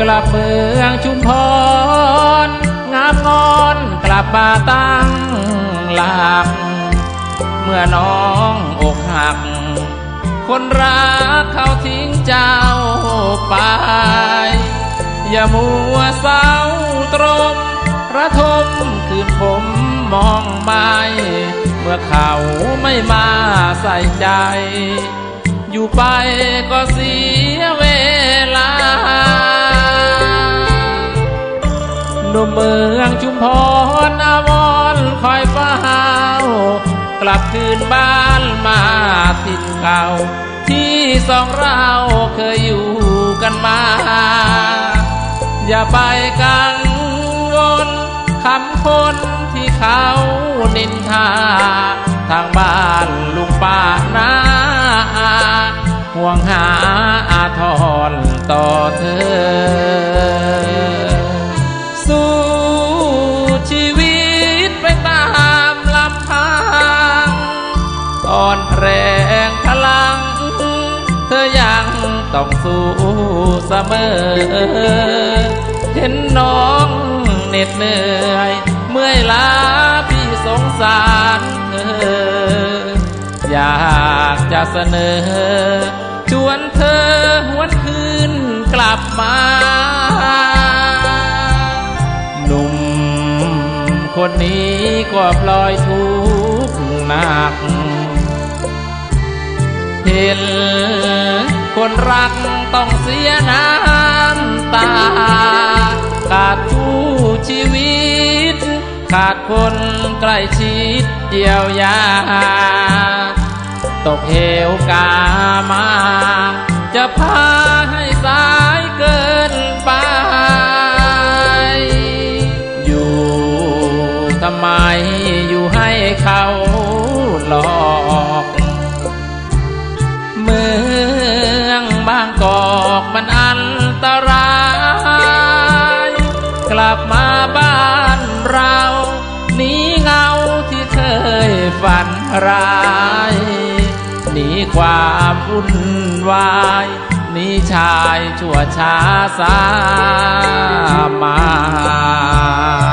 กลับเมืองชุมพรงามงอนกลับมาตั้งหลัก เมื่อน้องอกหัก คนรักเขาทิ้งเจ้าไป อย่ามัวเศร้าตรมระทมคืนผมมองไม่เมื่อเขาไม่มาใส่ใจ อยู่ไปก็เสียเว เมืองชุมพรอาวรคอยเฝ้ากลับคืนบ้านมาถิ่เก่า ที่สองเราเคยอยู่กันมา อย่าไปกังวลคำคนที่เขานินทา ทางบ้านลุงป้านาห่วงหาอาทรต่อเธอ อนแรงพลัง เธอยังต้องสู้เสมอ เห็นน้องเหน็ดเหนื่อย เมื่อยล้าพี่สงสารเธอ อยากจะเสนอ ชวนเธอหวนคืนกลับมาหนุ่มคนนี้ก็ปล่อยทุกข์หนัก ห็นคนรักต้องเสียน้ำตา ขาดคู่ชีวิต ขาดคนใกล้ชิดเยียวยา ตกเหวกามา จะพาให้ ฝันร้ายหนีความวุ่นวายหนีชายชั่วช้าสามา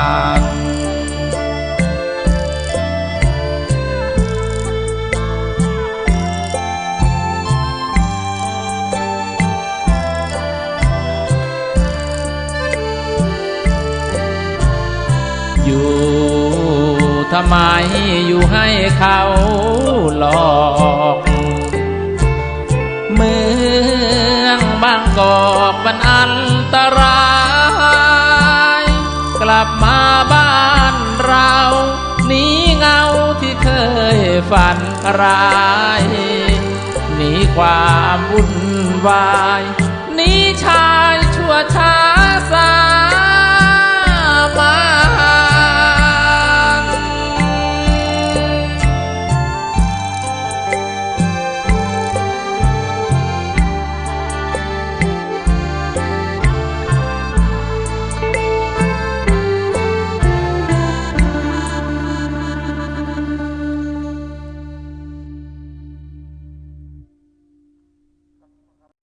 ทำไมอยู่ให้เขาหลอก เมืองบางกอกมันอันตราย กลับมาบ้านเราหนีเงาที่เคยฝันร้ายหนีความวุ่นวายหนีชา